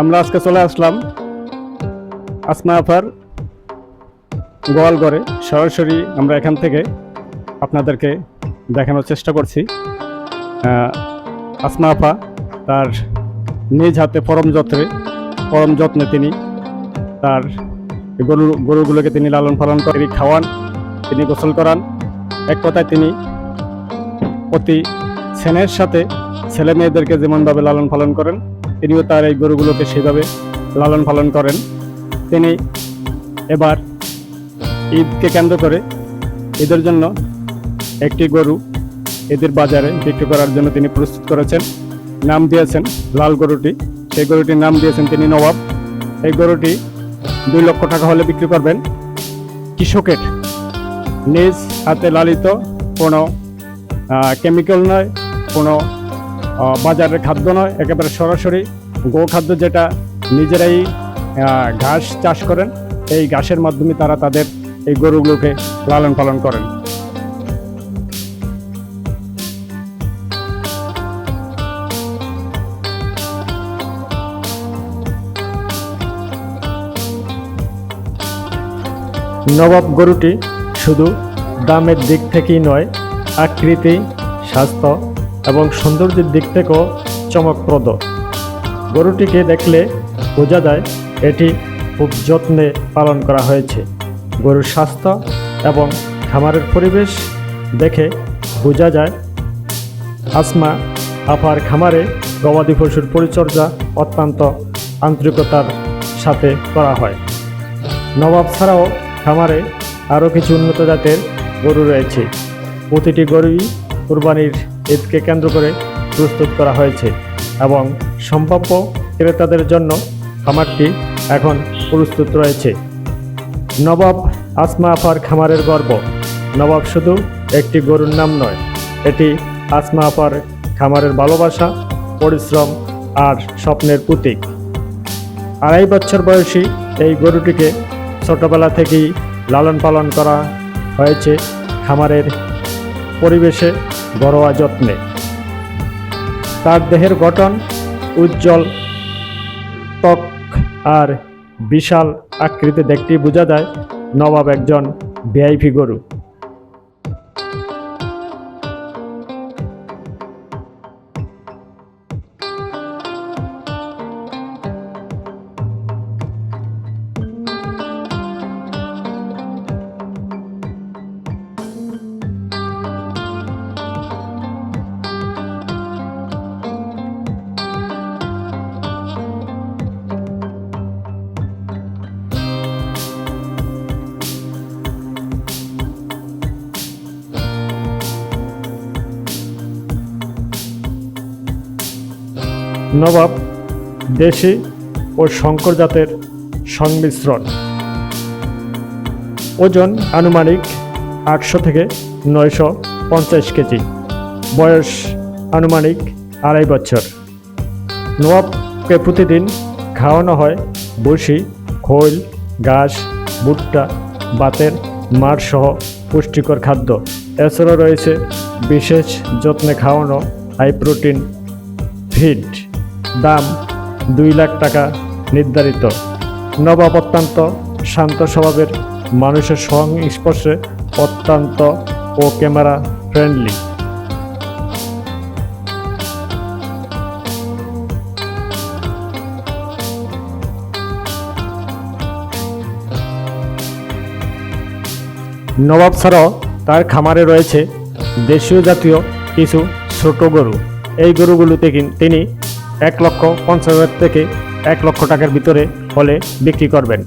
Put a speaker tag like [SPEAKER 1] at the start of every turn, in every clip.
[SPEAKER 1] আমরা আজকে চলে আসলাম আসমা আফার গোয়ালঘরে। সরাসরি আমরা এখান থেকে আপনাদেরকে দেখানোর চেষ্টা করছি। আসমা আফা তার নিজ হাতে পরম যত্নে পরম যত্নে তিনি তার গরু, গরুগুলোকে তিনি লালন পালন করে খাওয়ান, তিনি গোসল করান। এক কথায় তিনি অতি স্নেহের সাথে ছেলে মেয়েদেরকে যেমনভাবে লালন পালন করেন তিনিও তার এই গরুগুলোকে সেভাবে লালন পালন করেন। তিনি এবার ঈদকে কেন্দ্র করে ঈদের জন্য একটি গরু ঈদের বাজারে বিক্রি করার জন্য তিনি প্রস্তুত করেছেন, নাম দিয়েছেন লাল গরুটি। সেই গরুটির নাম দিয়েছেন তিনি নবাব। এই গরুটি দুই লক্ষ টাকা হলে বিক্রি করবেন। কৃষকের নিজ হাতে লালিত কোনো কেমিক্যাল নয়, কোনো বাজারের খাদ্য নয়, একেবারে সরাসরি গো খাদ্য যেটা নিজেরাই ঘাস চাষ করেন, এই ঘাসের মাধ্যমে তারা তাদের এই গরুগুলোকে লালন পালন করেন।
[SPEAKER 2] নবাব গরুটি শুধু দামের দিক থেকেই নয়, আকৃতি, স্বাস্থ্য এবং সৌন্দর্যের দিক থেকেও চমকপ্রদ। গরুটিকে দেখলে বোঝা যায় এটি খুব যত্নে পালন করা হয়েছে। গরুর স্বাস্থ্য এবং খামারের পরিবেশ দেখে বোঝা যায়। আসমা আপার খামারে গবাদি পশুর পরিচর্যা অত্যন্ত আন্তরিকতার সাথে করা হয়। নবাব ছাড়াও খামারে আরও কিছু উন্নত জাতের গরু রয়েছে। প্রতিটি গরুই কুরবানির ঈদকে কেন্দ্র করে প্রস্তুত করা হয়েছে এবং সম্ভাব্য ক্রেতাদের জন্য খামারটি এখন প্রস্তুত রয়েছে। নবাব আসমা আফার খামারের গর্ব। নবাব শুধু একটি গরুর নাম নয়, এটি আসমা আফার খামারের ভালোবাসা, পরিশ্রম আর স্বপ্নের প্রতীক। আড়াই বছর বয়সী এই গরুটিকে ছোটবেলা থেকেই লালন পালন করা হয়েছে খামারের পরিবেশে ঘরোয়া যত্নে। তার দেহের গঠন উজ্জ্বল, ত্বক আর বিশাল আকৃতি দেখতে বোঝা যায়, নবাব একজন ভিআইপি গরু। নবাব, দেশি ও শঙ্কর জাতের সংমিশ্রণ। ওজন আনুমানিক আটশো থেকে নয়শো পঞ্চাশ কেজি। বয়স আনুমানিক আড়াই বছর। নবাবকে প্রতিদিন খাওয়ানো হয় বসি খৈল, ঘাস, ভুট্টা, বাতের মার সহ পুষ্টিকর খাদ্য। এছাড়াও রয়েছে বিশেষ যত্নে খাওয়ানো হাই প্রোটিন ফিড দাম দুই লাখ টাকা নির্ধারিত। নবাব অত্যন্ত শান্ত স্বভাবের মানুষের সংস্পর্শে অত্যন্ত ও ক্যামেরা ফ্রেন্ডলি। নবাব ছাড়াও তার খামারে রয়েছে দেশীয় জাতীয় কিছু ছোট গরু। এই গরুগুলোতে তিনি এক লক্ষ পঞ্চাশ হাজার থেকে এক লক্ষ টাকার ভিতরে হলে বিক্রি করবেন।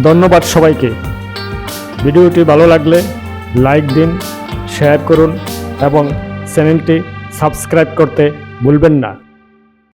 [SPEAKER 2] ধন্যবাদ সবাইকে। ভিডিওটি ভালো লাগলে লাইক দিন, শেয়ার করুন এবং চ্যানেলটি সাবস্ক্রাইব করতে ভুলবেন না।